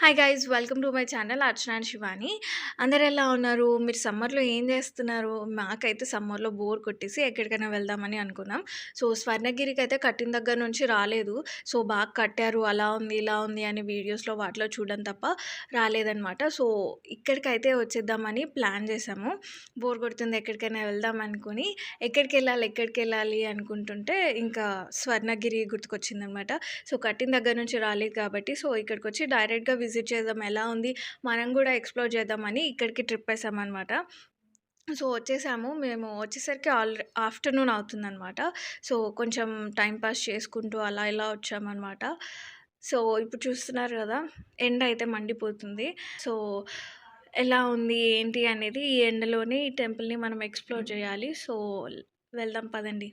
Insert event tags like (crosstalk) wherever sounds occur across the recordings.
Hi guys welcome to my channel Archana and Shivani అందరు ఎలా ఉన్నారు? మీరు సమ్మర్లో ఏం చేస్తున్నారు? మాకైతే సమ్మర్లో బోర్ కొట్టేసి ఎక్కడికైనా వెళ్దామని అనుకున్నాం. సో స్వర్ణగిరికి అయితే కట్టిన దగ్గర నుంచి రాలేదు. సో బాగా కట్టారు. అలా ఉంది ఇలా ఉంది అని వీడియోస్లో వాటిలో చూడడం తప్ప రాలేదనమాట సో ఇక్కడికైతే వచ్చేద్దామని ప్లాన్ చేసాము బోర్ కొడుతుంది ఎక్కడికైనా వెళ్దాం అనుకుని ఎక్కడికి వెళ్ళాలి ఎక్కడికి వెళ్ళాలి అనుకుంటుంటే ఇంకా స్వర్ణగిరి గుర్తుకొచ్చిందనమాట సో కట్టిన దగ్గర నుంచి రాలేదు కాబట్టి సో ఇక్కడికి వచ్చి డైరెక్ట్గా విజిట్ చేద్దాం ఎలా ఉంది మనం కూడా ఎక్స్ప్లోర్ చేద్దామని ఇక్కడికి ట్రిప్ వేసామన్నమాట. సో వచ్చేసాము. మేము వచ్చేసరికి ఆల్ ఆఫ్టర్నూన్ అవుతుందన్నమాట. సో కొంచెం టైం పాస్ చేసుకుంటూ అలా ఇలా వచ్చామన్నమాట. సో ఇప్పుడు చూస్తున్నారు కదా ఎండ అయితే మండిపోతుంది. సో ఎలా ఉంది ఏంటి అనేది ఈ ఎండలోనే ఈ టెంపుల్ని మనం ఎక్స్ప్లోర్ చేయాలి. సో వెళ్దాం పదండి.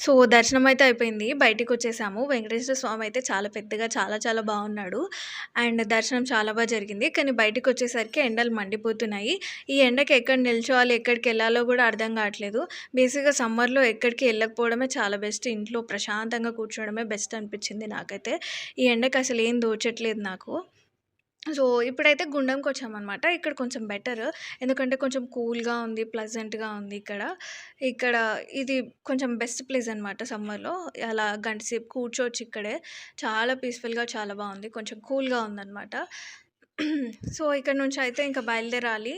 సో దర్శనం అయితే అయిపోయింది. బయటికి వచ్చేసాము వెంకటేశ్వర స్వామి అయితే చాలా పెద్దగా చాలా చాలా బాగున్నాడు అండ్ దర్శనం చాలా బాగా జరిగింది. కానీ బయటకు వచ్చేసరికి ఎండలు మండిపోతున్నాయి. ఈ ఎండకి ఎక్కడ నిల్చోవాలి ఎక్కడికి వెళ్ళాలో కూడా అర్థం కావట్లేదు. బేసిక్గా సమ్మర్లో ఎక్కడికి వెళ్ళకపోవడమే చాలా బెస్ట్. ఇంట్లో ప్రశాంతంగా కూర్చోవడమే బెస్ట్ అనిపించింది నాకైతే. ఈ ఎండకి అసలు ఏం దోచట్లేదు నాకు. సో ఇప్పుడైతే గుండంకి వచ్చామన్నమాట ఇక్కడ కొంచెం బెటర్. ఎందుకంటే కొంచెం కూల్గా ఉంది ప్లజెంట్గా ఉంది ఇక్కడ. ఇక్కడ ఇది కొంచెం బెస్ట్ ప్లేస్ అనమాట సమ్మర్లో. అలా గంట సేపు కూర్చోవచ్చు ఇక్కడే. చాలా పీస్ఫుల్గా చాలా బాగుంది. కొంచెం కూల్గా ఉందన్నమాట. సో ఇక్కడ నుంచి అయితే ఇంకా బయలుదేరాలి.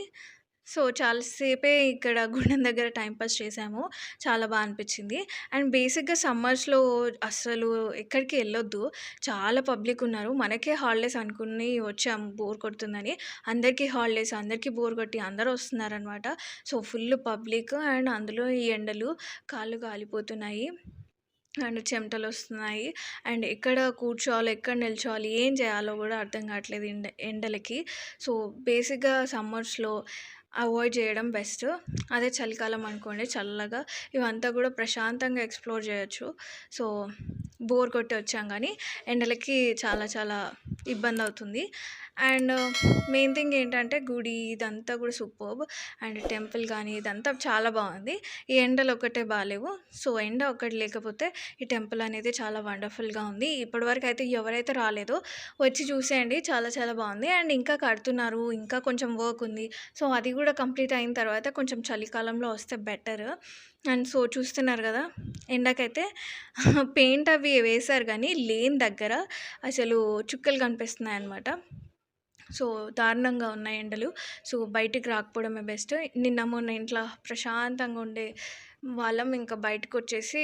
సో చాలాసేపే ఇక్కడ గుండం దగ్గర టైంపాస్ చేసాము. చాలా బాగా అనిపించింది. అండ్ బేసిక్గా సమ్మర్స్లో అస్సలు ఎక్కడికి వెళ్ళొద్దు. చాలా పబ్లిక్ ఉన్నారు. మనకే హాలిడేస్ అనుకుని వచ్చాము బోర్ కొడుతుందని. అందరికీ హాలిడేస్ అందరికీ బోర్ కొట్టి అందరూ వస్తున్నారనమాట. సో ఫుల్ పబ్లిక్ అండ్ అందులో ఈ ఎండలు కాళ్ళు కాలిపోతున్నాయి. అండ్ చెమటలు వస్తున్నాయి. అండ్ ఎక్కడ కూర్చోవాలి ఎక్కడ నిల్చోవాలి ఏం చేయాలో కూడా అర్థం కావట్లేదు ఎండ ఎండలకి. సో బేసిక్గా సమ్మర్స్లో అవాయిడ్ చేయడం బెస్ట్. అదే చలికాలం అనుకోండి చల్లగా ఇవంతా కూడా ప్రశాంతంగా ఎక్స్ప్లోర్ చేయొచ్చు. సో బోర్ కొట్టి వచ్చాం కానీ ఎండలకి చాలా చాలా ఇబ్బంది అవుతుంది. అండ్ మెయిన్ థింగ్ ఏంటంటే గుడి ఇదంతా కూడా సూపర్బ్. అండ్ టెంపుల్ కానీ ఇదంతా చాలా బాగుంది. ఈ ఎండలు ఒకటే బాగాలేవు. సో ఎండ ఒకటి లేకపోతే ఈ టెంపుల్ అనేది చాలా వండర్ఫుల్గా ఉంది. ఇప్పటివరకు అయితే ఎవరైతే రాలేదో వచ్చి చూసేయండి. చాలా చాలా బాగుంది. అండ్ ఇంకా కడుతున్నారు. ఇంకా కొంచెం వర్క్ ఉంది. సో అది కూడా కంప్లీట్ అయిన తర్వాత కొంచెం చలికాలంలో వస్తే బెటర్. అండ్ సో చూస్తున్నారు కదా ఎండకైతే (laughs) పెయింట్ అవి వేశారు కానీ లేని దగ్గర అసలు చుక్కలు కనిపిస్తున్నాయి అన్నమాట సో దారుణంగా ఉన్నాయి ఎండలు. సో బయటికి రాకపోవడమే బెస్ట్. నిన్న మొన్న ఇంట్లో ప్రశాంతంగా ఉండే వాళ్ళం ఇంకా బయటకు వచ్చేసి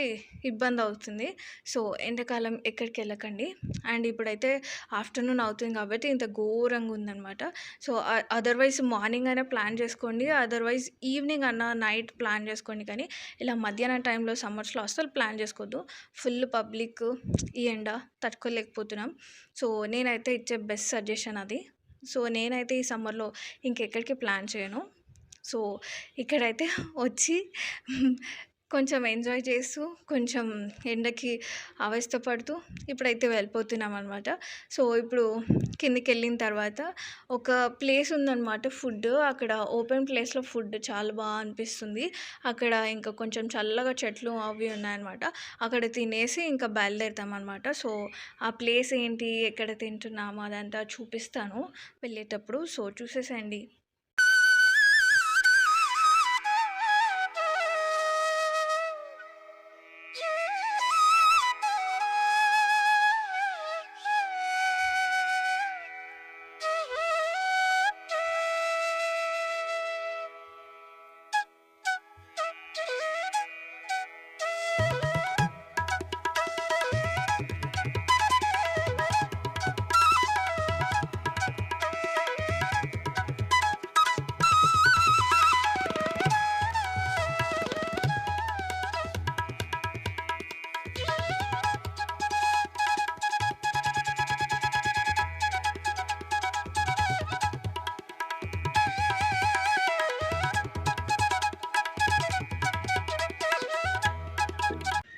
ఇబ్బంది అవుతుంది సో ఎండాకాలం ఎక్కడికి వెళ్ళకండి అండ్ ఇప్పుడైతే ఆఫ్టర్నూన్ అవుతుంది కాబట్టి ఇంత ఘోరంగా ఉందన్నమాట సో అదర్వైజ్ మార్నింగ్ అయినా ప్లాన్ చేసుకోండి. అదర్వైజ్ ఈవినింగ్ అన్న నైట్ ప్లాన్ చేసుకోండి. కానీ ఇలా మధ్యాహ్నం టైంలో సమ్మర్స్లో అస్సలు ప్లాన్ చేసుకోవద్దు ఫుల్ పబ్లిక్ ఈ ఎండ తట్టుకోలేకపోతున్నాం. సో నేనైతే ఇచ్చే బెస్ట్ సజెషన్ అది. సో నేనైతే ఈ సమ్మర్లో ఇంకెక్కడికి ప్లాన్ చేయను. సో ఇక్కడైతే వచ్చి కొంచెం ఎంజాయ్ చేస్తూ, కొంచెం ఎండకి అవస్థపడుతూ పడుతూ ఇప్పుడైతే వెళ్ళిపోతున్నామనమాట. సో, ఇప్పుడు కిందకెళ్ళిన తర్వాత ఒక ప్లేస్ ఉందనమాట ఫుడ్. అక్కడ ఓపెన్ ప్లేస్‌లో ఫుడ్ చాలా బాగా అనిపిస్తుంది. అక్కడ ఇంకా కొంచెం చల్లగా చెట్లు అవి ఉన్నాయన్నమాట. అక్కడ తినేసి ఇంకా బయలుదేరుతామనమాట. సో, ఆ ప్లేస్ ఏంటి, ఎక్కడ తింటున్నాము అదంతా చూపిస్తాను వెళ్ళేటప్పుడు. సో, చూసేసేయండి.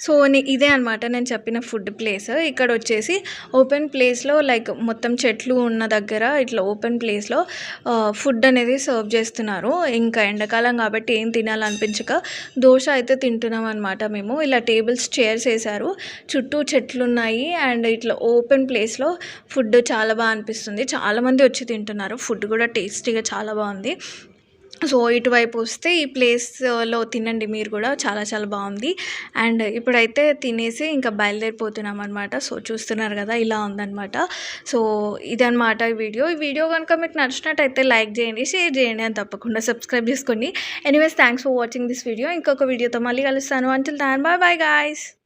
సో, ఇదే అనమాట నేను చెప్పిన ఫుడ్ ప్లేస్. ఇక్కడ వచ్చేసి ఓపెన్ ప్లేస్‌లో లైక్ మొత్తం చెట్లు ఉన్న దగ్గర ఇట్లా ఓపెన్ ప్లేస్‌లో ఫుడ్ అనేది సర్వ్ చేస్తున్నారు. ఇంకా ఎండాకాలం కాబట్టి ఏం తినాలనిపించక దోశ అయితే తింటున్నాం అనమాట మేము. ఇలా టేబుల్స్, చైర్స్ వేసారు చుట్టూ చెట్లు ఉన్నాయి అండ్ ఇట్లా ఓపెన్ ప్లేస్‌లో ఫుడ్ చాలా బాగా అనిపిస్తుంది. చాలామంది వచ్చి తింటున్నారు. ఫుడ్ కూడా టేస్టీగా చాలా బాగుంది సో, ఇటువైపు వస్తే ఈ ప్లేస్‌లో తినండి మీరు కూడా. చాలా చాలా బాగుంది అండ్ ఇప్పుడైతే తినేసి ఇంకా బయలుదేరిపోతున్నాం అనమాట సో, చూస్తున్నారు కదా ఇలా ఉందనమాట. సో, ఇదనమాట ఈ వీడియో. ఈ వీడియో కనుక మీకు నచ్చినట్టయితే లైక్ చేయండి, షేర్ చేయండి అని తప్పకుండా సబ్స్క్రైబ్ చేసుకోండి. Anyways thanks for watching this video. ఇంకొక వీడియోతో మళ్ళీ కలుస్తాను. Until then bye bye guys.